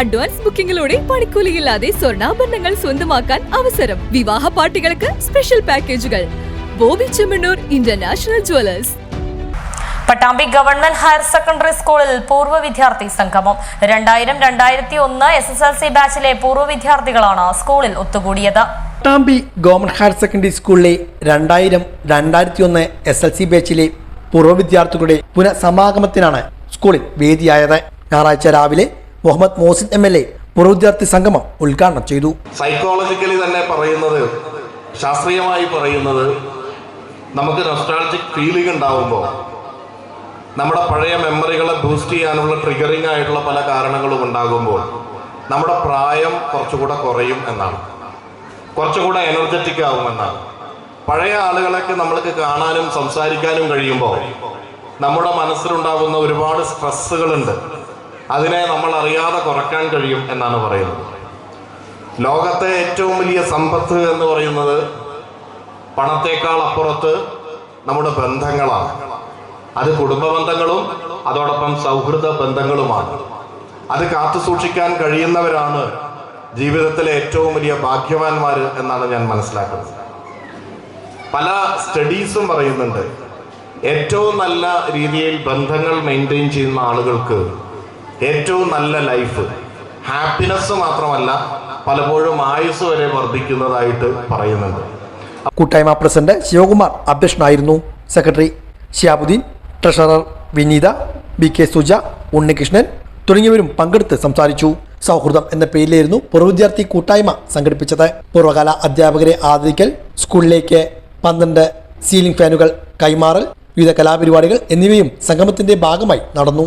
Advance ബുക്കിംഗിലൂടെ പണിക്കൂലിയില്ലാതെ സ്വർണാഭരണങ്ങൾ സ്വന്തമാക്കാൻ അവസരം. വിവാഹ പാർട്ടികൾക്ക് സ്പെഷ്യൽ പാക്കേജുകൾ. Boby Chemmanur International Jewellers Pattambi government higher secondary സ്കൂളിൽ പൂർവ വിദ്യാർത്ഥി സംഗമം. രണ്ടായിരം രണ്ടായിരത്തി ഒന്ന് എസ് എസ് എൽ സി ബാച്ചിലെ പൂർവ വിദ്യാർത്ഥികളാണ് സ്കൂളിൽ ഒത്തുകൂടിയത്. പട്ടാമ്പി ഗവൺമെന്റ് ഹയർ സെക്കൻഡറി സ്കൂളിലെ രണ്ടായിരം രണ്ടായിരത്തി ഒന്ന് എസ് എൽ സി ബാച്ചിലെ പൂർവ വിദ്യാർത്ഥികളുടെ പുനഃസമാഗമത്തിനാണ് സ്കൂളിൽ വേദിയായത്. ഞായറാഴ്ച രാവിലെ Muhammad Mohsin M L A പുറവിദ്യാർത്ഥി സംഗമം ഉദ്ഘാടനം ചെയ്തു. സൈക്കോളജിക്കലി തന്നെ പറയുന്നത് ശാസ്ത്രീയമായി പറയുന്നത് നമുക്ക് നൊസ്റ്റാൾജിക് ഫീലിംഗ് ഉണ്ടാവുമ്പോൾ നമ്മുടെ പഴയ മെമ്മറികളെ ബൂസ്റ്റ് ചെയ്യാനുള്ള ട്രിഗറിംഗ് ആയിട്ടുള്ള പല കാരണങ്ങളും ഉണ്ടാകുമ്പോൾ നമ്മുടെ പ്രായം കുറച്ചുകൂടെ കുറയും എന്നാണ്. കുറച്ചുകൂടെ എനർജറ്റിക് ആവുമെന്നാണ് പഴയ ആളുകളൊക്കെ നമ്മൾക്ക് കാണാനും സംസാരിക്കാനും കഴിയുമ്പോൾ നമ്മുടെ മനസ്സിലുണ്ടാകുന്ന ഒരുപാട് സ്ട്രെസ്സുകളുണ്ട് അതിനെ നമ്മൾ അറിയാതെ കുറയ്ക്കാൻ കഴിയും എന്നാണ് പറയുന്നത്. ലോകത്തെ ഏറ്റവും വലിയ സമ്പത്ത് എന്ന് പറയുന്നത് പണത്തേക്കാൾ അപ്പുറത്ത് നമ്മുടെ ബന്ധങ്ങളാണ്. അത് കുടുംബ ബന്ധങ്ങളും അതോടൊപ്പം സൗഹൃദ ബന്ധങ്ങളുമാണ്. അത് കാത്തു സൂക്ഷിക്കാൻ കഴിയുന്നവരാണ് ജീവിതത്തിലെ ഏറ്റവും വലിയ ഭാഗ്യവാന്മാർ എന്നാണ് ഞാൻ മനസ്സിലാക്കുന്നത്. പല സ്റ്റഡീസും പറയുന്നുണ്ട്. ഏറ്റവും നല്ല രീതിയിൽ ബന്ധങ്ങൾ മെയിന്റെയിൻ ചെയ്യുന്ന ആളുകൾക്ക് ഏറ്റവും നല്ല ലൈഫ്. ഹാപ്പിനെസ് മാത്രമല്ല പലപ്പോഴും ആയുസ് വരെ വർദ്ധിക്കുന്നതായിട്ട് പറയുന്നുണ്ട്. കൂട്ടായ്മ പ്രസിഡന്റ് ശിവകുമാർ അധ്യക്ഷനായിരുന്നു. Secretary Shihabuddin treasurer Vineetha B K Suja Unnikrishnan തുടങ്ങിയവരും പങ്കെടുത്ത് സംസാരിച്ചു. സൗഹൃദം എന്ന പേരിലായിരുന്നു പൂർവ വിദ്യാർത്ഥി കൂട്ടായ്മ സംഘടിപ്പിച്ചത്. പൂർവകാല അധ്യാപകരെ ആദരിക്കൽ സ്കൂളിലേക്ക് പന്ത്രണ്ട് സീലിംഗ് ഫാനുകൾ കൈമാറൽ വിവിധ കലാപരിപാടികൾ എന്നിവയും സംഗമത്തിന്റെ ഭാഗമായി നടന്നു.